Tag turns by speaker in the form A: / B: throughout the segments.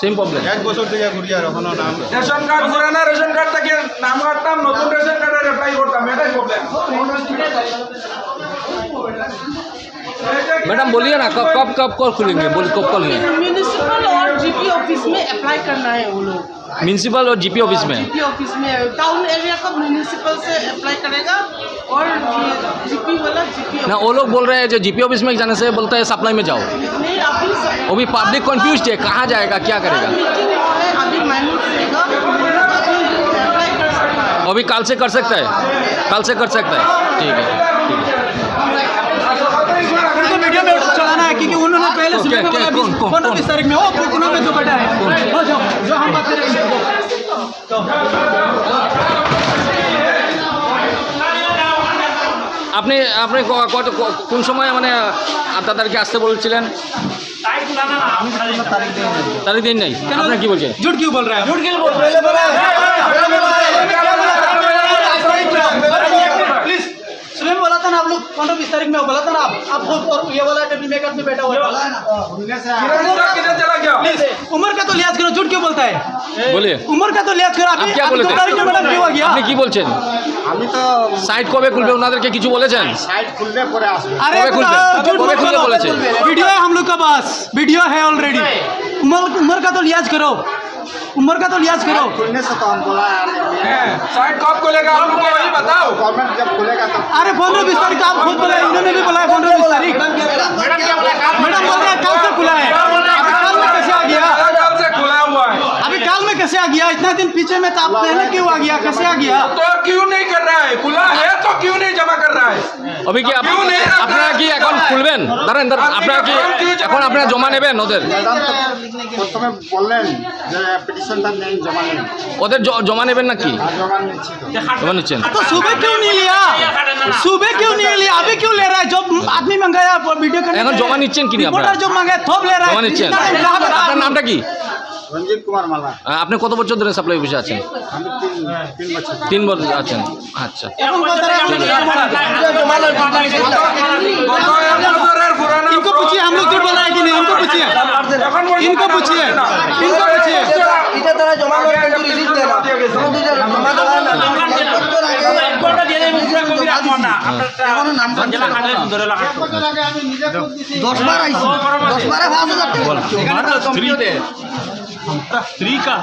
A: Same problem
B: এক বছর থেকে ঘুরি আর এখনো নাম
C: রেশন কার্ড পুরানা রেশন কার্ড থেকে নাম কাটতাম নতুন রেশন কার্ডে অ্যাপ্লাই করতাম এটাই প্রবলেম
A: मैडम बोलिए ना कब कब कब कॉल खुलेंगे बोलिए कब कॉल
D: म्यूनिसिपल और जीपी ऑफिस में अप्लाई करना है वो लोग
A: म्यूनसिपल और जीपी ऑफिस में
D: जीपी ऑफिस में टाउन एरिया का म्यूनिसिपल से अप्लाई करेगा और जीपी वाला जीपी
A: ना वो लोग बोल रहे हैं जो जीपी ऑफिस में जाने से बोलता है सप्लाई में जाओ
D: नहीं अभी सब-
A: वो भी पब्लिक कंफ्यूज है कहाँ जाएगा क्या करेगा
D: मीटिंग है अभी माइनूट रहेगा अभी अप्लाई कर सकता है
A: वो भी कल से कर सकता है कल से कर सकता है ठीक है
E: उनको मीडिया में चलाना है क्योंकि उन्होंने पहले
A: तो
E: सुबह
A: क्या-
E: में बोला
A: क्या-
E: बीस
A: कौन- कौन-
E: पंद्रह
A: कौन?
E: बीस तारीख में वो अपने गुना में जो बैठा है हो जाओ जो हम बात कर रहे हैं
A: আপনি আপনি ক- কত ক- কোন সময় মানে দাদারকে আসতে বলছিলেন তারিখ দিন নাই। কেন কি
E: বলছে জুট কেউ বল রা। জুট কেউ বল রা। ना आप लोग पंद्रह बीस तारीख में बोला था ना आप आप खुद और ये वाला टेबल मेकअप में बैठा हुआ है
C: किरानी सर किधर चला गया
E: प्लीज उम्र का तो लिहाज करो झूठ क्यों बोलता है
A: বলিয়ে
E: उम्र का तो लिहाज करो
A: आप
E: अभी
A: क्या
E: अभी
A: बोले
E: दो
A: थे
E: तारीख में मैडम क्यों आ गया
A: আপনি কি বলছেন
B: আমি তো
A: সাইট কবে খুলবে ওনাদেরকে কিছু বলেছেন
B: সাইট খুললে পরে আসবে
E: अरे
A: कबे खुलते?
E: अ, झूठ
A: कबे
E: मत
A: खुलते
E: बोलो
A: बोले थे?
E: वीडियो है हम लोग का पास वीडियो है ऑलरेडी उम्र उम्र का तो लिहाज करो उम्र का तो लिहाज करो
B: खुलने से तो हम बोला यार
C: साइट कब खुलेगा आप लोग वही बताओ।
B: गवर्नमेंट जब खुलेगा
E: अरे पंद्रह बीस तारीख आप खुद बोला इन्होंने भी बोला है पंद्रह बीस तारीख मैडम बोल रहे हैं कल से खुला है। कल में कैसे आ गया?
C: है
E: अभी कल में कैसे आ गया इतना दिन पीछे में तो आप पहले क्यों आ गया कैसे आ गया
C: तो क्यों नहीं कर रहा है खुला है तो क्यों नहीं जमा कर रहा है
A: অভি কি আপ-
C: কেউ নেই আপনার-
A: আপনারা কি এখন খুলবেন দাঁড়ান দাঁড়ান
C: আপনি
A: আপনারা কি
C: এখন কি জমা
A: এখন আপনারা
C: নেবেন?
A: জমা নেবেন ওদের
B: ম্যাডাম তো প্রথমে বললেন যে পিটিশনটা নেই জমা নেই
A: ওদের জ- জমা নেবেন নাকি
B: আর জমা নিচ্ছি তো
A: জমা নিচ্ছেন
E: तो सुबह क्यों नहीं लिया सुबह क्यों नहीं लिया अभी क्यों ले रहा है जो आदमी मंगाया वीडियो करने
A: এখন
E: के लिए,
A: জমা নিচ্ছেন কি না
E: रिपोर्टर
A: আপনারা?
E: जो मंगाया थोप ले रहा
A: জমা
E: है
A: নিচ্ছেন
E: इतना दिन कहाँ बैठा?
A: আপনার নামটা কি
B: রঞ্জিত কুমার মালা
A: আহ, আপনি কত বছর ধরে সাপ্লাই অফিসে আছেন
B: আমি তিন তিন বছর
A: তিন বছর আছেন আচ্ছা
E: এখন बोल रहे हैं हम लोग झूठ बोल रहे हैं।
C: গত এক বছরের পুরানা
E: इनको पूछिए हम लोग झूठ बोल रहे हैं कि नहीं इनको पूछिए
C: এখন পর্যন্ত
E: इनको पूछिए इनको पूछिए
F: এটা তারা জমা করে কিন্তু রিসিভ দেয় না কোনো দুইটা জমা দেওয়া হয় না এখনো নাম দশ বার আইসি দশ বারে পাঁচ হাজার টাকা
G: स्त्री का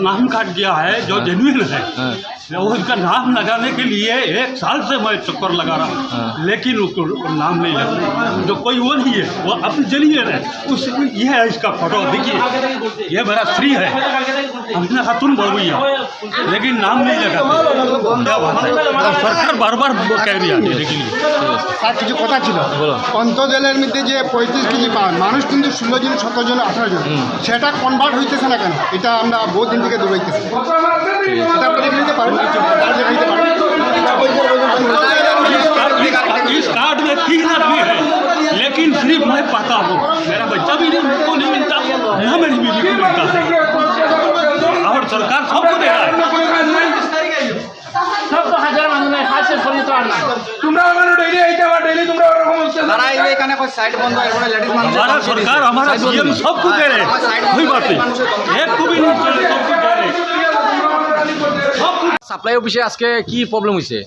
G: नाम काट दिया है जो जेनुइन है।
A: हाँ।
G: वो उसका नाम लगाने के लिए एक साल से मैं चक्कर लगा रहा हूँ
A: हाँ।
G: लेकिन उसको नाम नहीं लग रहा जो कोई वो नहीं है वो अपनी जलिए है उस ये है इसका फोटो देखिए ये मेरा स्त्री है हमने खातून बोल रही है लेकिन नाम नहीं लगा क्या बात है और सरकार बार बार कह रही है देने के लिए
B: তার কিছু কথা ছিল
A: বলো।
B: অন্তর্জলের মধ্যে যে পঁয়ত্রিশ কেজি পান মানুষ কিন্তু ষোলো জন সতেরো জন আঠারো জন সেটা কনভার্ট হইতেছে না কেন এটা আমরা বহু দিন থেকে দৌড়াইতেছি এটা আপনি নিতে পারেন কার্যে নিতে পারেন
G: इस कार्ड में तीन आदमी है लेकिन सिर्फ मैं पाता हूँ मेरा बच्चा भी नहीं उनको नहीं मिलता ना मेरी बीवी को मिलता है और सरकार सबको दे रहा है
C: তোমরা আমার ডেইলি আইতে আবার ডেইলি তোমরা ওরকম হচ্ছে না।
G: हमारा सरकार हमारा सीएम सबको दे रहे हैं कोई बात नहीं एक को भी नहीं चले सबको दे रहे हैं
A: সাপ্লাই অফিসে আজকে কি প্রবলেম হয়েছে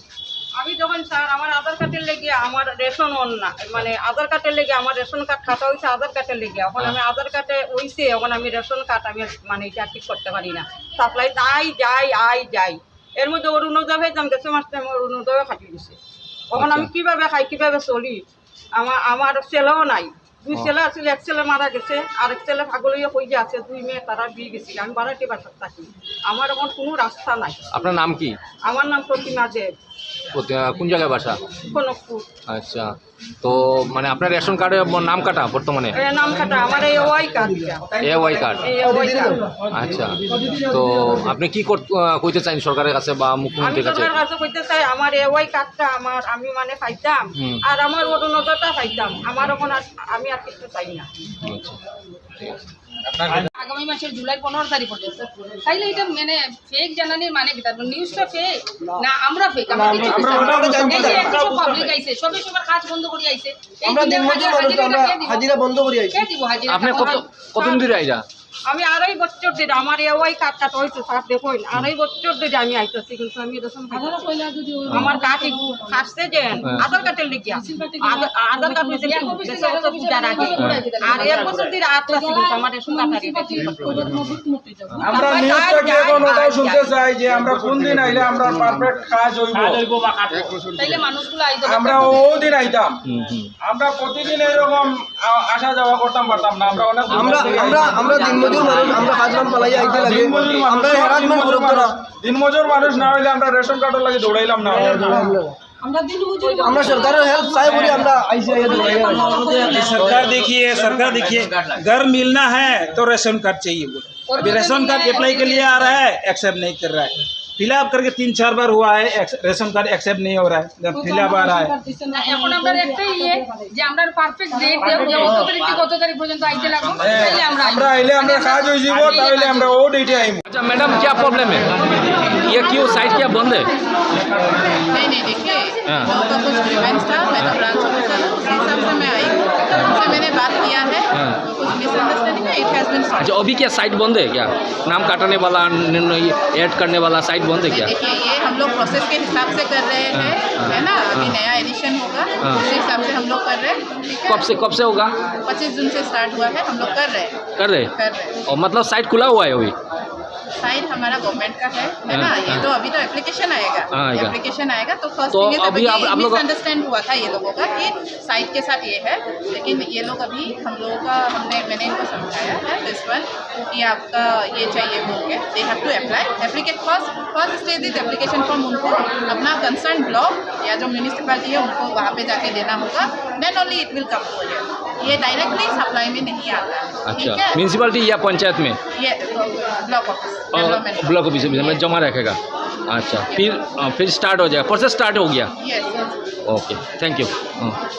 H: আমি যখন স্যার আমার আধার কার্ডের লেগে আমার রেশন অন না মানে আধার কার্ডের লেগে আমার রেশন কার্ড খাতা হয়েছে আধার কার্ডের লেগে। এখন আমি আধার কার্ডে হইছে এখন আমি রেশন কার্ড আমি মানে এটা ঠিক করতে পারি না। সাপ্লাই তাই যাই আই যাই। এর মধ্যে অরুণোদয় হয়ে যাম গেছে মাসে টাইম অরুণোদয় খাটি দিছে। এখন আমি কীভাবে খাই কীভাবে চলি? আমার আমার ছেলেও নাই। দুই ছেলে আছিল এক ছেলে মারা গেছে আর এক ছেলে পাগল হয়ে হয়ে আছে দুই মেয়ে তারা বিয়ে গেছিল আমি বারাটি বাসার থাকি। আমার এখন কোনো রাস্তা নাই।
A: আপনার নাম কি?
H: আমার নাম প্রতিমা দেব।
A: কোন জায়গায় বাসা? আচ্ছা তো মানে আপনার রেশন কার্ডে নাম কাটা বর্তমানে?
H: নাম কাটা আমার এই ওয়াই কার্ড
A: এ ওয়াই কার্ড আচ্ছা তো আপনি কি কর- আহ, কইতে চান সরকারের কাছে বা মুখ্যমন্ত্রীর কাছে?
H: সরকারের কাছে কইতে চাই আমার এ ওয়াই কার্ডটা আমার আমি মানে পাইতাম আর আমার অরুণোদয়টা পাইতাম। আমার এখন আমি আর কিছু চাই না।
A: আচ্ছা ঠিক আছে।
I: আগামী মাসের জুলাই পনেরো তারিখ পর্যন্ত। তাইলে এটা মানে ফেক জানানির মানে কি তারপর নিউজটা ফেক না। আমরা ফেক পাবলিক আইছে সবে সবার কাজ বন্ধ করে আইছে। হাজিরা-
F: বন্ধ করে আইছি।
A: আপনি কত কতদিন ধরে আইরা?
H: আমি আড়াই বছর ধরে আমার ওয়াই কার্ডটা হয়েছে স্যার দেখুন আড়াই বছর ধরে আমি আইতেছি কিন্তু আমি কার্ড আমার কার্ড খাসতে যে আধার কার্ডের লিখে আধার- কার্ড হয়েছে পূজার আগে। আর এক বছর ধরে আটটাছি কিন্তু আমার রেশন
C: আমরা নিউজটা কি এখন ওটাও শুনতে চাই যে আমরা কোন দিন আইলে আমরা পারফেক্ট কাজ হইব।
I: তাইলে মানুষগুলো আইতে
C: আমরা ও দিন আইতাম আমরা প্রতিদিন এরকম আসা যাওয়া করতাম পারতাম না। আমরা অনেক
F: আমরা আমরা আমরা দিনমজুর মানুষ আমরা কাজ কাম পালাই আইতে লাগে
C: দিনমজুর মানুষ,
F: আমরা হ্যারাসমেন্ট
C: দিনমজুর
F: করব না
C: মানুষ, দিনমজুর মানুষ না হইলে আমরা রেশন কার্ডের লাগে দৌড়াইলাম না
F: আমরা সরকারের হেল্প চাই বলি আমরা আইসি আইয়া দৌড়াই
J: सरकार देखिए सरकार देखिए घर मिलना है तो राशन कार्ड चाहिए बोलो अभी राशन कार्ड अप्लाई के लिए आ रहा है एक्सेप्ट नहीं कर रहा है फिलअप करके तीन चार बार हुआ है एक्स- राशन कार्ड एक्सेप्ट नहीं हो रहा है जब फिलअप आ रहा है
I: না, এখন আমরা একটাই ইয়ে যে আমরা পারফেক্ট ডেট দেব যে কত তারিখ থেকে কত তারিখ পর্যন্ত আইতে লাগবো তাইলে আমরা
C: আমরা আইলে আমরা কাজ হয়ে যাব তাহলে আমরা ও ডেটে আইব
A: अच्छा मैडम क्या प्रॉब्लम है ये क्यों साइट क्या बंद है
D: नहीं नहीं देखिए
A: हाँ।
D: वो तो कुछ ग्रीवेंस था मैं तो ब्रांच ऑफिसर हूँ उसी हिसाब से मैं आई हूँ है
A: अच्छा अभी क्या साइट बंद है क्या? नाम काटने वाला ऐड करने वाला साइट बंद है क्या?
D: देखिए ये हम लोग प्रोसेस के हिसाब से कर रहे हैं है ना? अभी नया एडिशन होगा उसके हिसाब से हम लोग कर रहे हैं
A: कब से कब से होगा?
D: पच्चीस जून से स्टार्ट हुआ है हम लोग कर रहे हैं।
A: कर रहे
D: कर रहे हैं।
A: और मतलब साइट खुला हुआ है अभी?
D: साइड हमारा गवर्नमेंट का है है ना?
A: हाँ,
D: ये
A: हाँ।
D: तो अभी तो एप्लीकेशन आएगा।
A: हाँ,
D: एप्लीकेशन आएगा तो फ़र्स्ट
A: तो
D: इज़
A: अभी आप- आप लोग-
D: मिसअंडरस्टैंड हुआ था ये लोगों का कि साइट के साथ ये है लेकिन ये लोग अभी हम लोगों का हमने मैंने इनको समझाया है दिस वन कि आपका ये चाहिए बोल के they have to apply applicant first first stage is application form उनको अपना कंसर्न ब्लॉक या जो म्यूनिसिपैलिटी है उनको वहाँ पर जाके देना होगा then only it will come to ये डायरेक्टली सप्लाई में नहीं आता है।
A: अच्छा। म्यूनसिपलिटी या पंचायत में?
D: ये ब्लॉक ऑफ़िस
A: ब्लॉक ऑफ़िस में जमा रखेगा। अच्छा फिर फिर स्टार्ट हो जाएगा। प्रोसेस स्टार्ट हो गया? ओके थैंक यू हाँ।